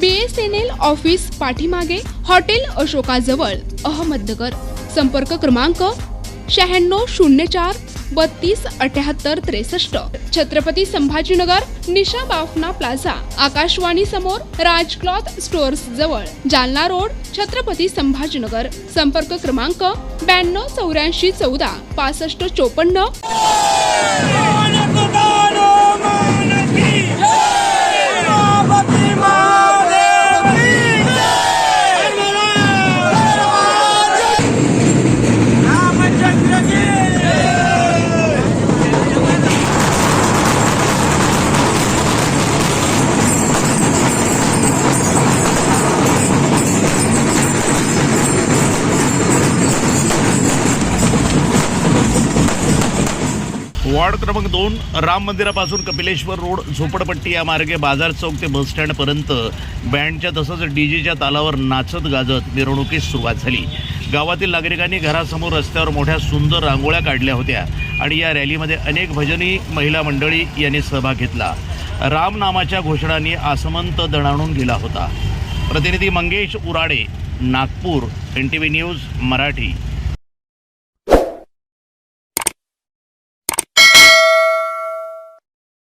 B S N L office पाठीमागे hotel अशोकाजवळ अहमदनगर. संपर्क क्रमांक शहाण्णव शून्य चार बत्तीस अठ्याहत्तर त्रेसष्ट. छत्रपती संभाजीनगर निशा बाफना प्लाझा आकाशवाणी समोर राज क्लॉथ स्टोअर्स जवळ जालना रोड छत्रपती संभाजीनगर. संपर्क क्रमांक ब्याण्णव चौऱ्याऐंशी चौदा पासष्ट चोपन्न. वॉर्ड क्रमांक दोन राम मंदिरापासून कपिलेश्वर रोड झोपडपट्टी या मार्गे बाजार चौक ते बसस्टँडपर्यंत बँडच्या तसंच डीजेच्या तालावर नाचत गाजत मिरवणुकीस सुरुवात झाली. गावातील नागरिकांनी घरासमोर रस्त्यावर मोठ्या सुंदर रांगोळ्या काढल्या होत्या आणि या रॅलीमध्ये अनेक भजनी महिला मंडळी यांनी सहभाग घेतला. राम नामाच्या घोषणांनी आसमंत दणाणून गेला होता. प्रतिनिधी Mangesh Urade Nagpur N T V news Marathi.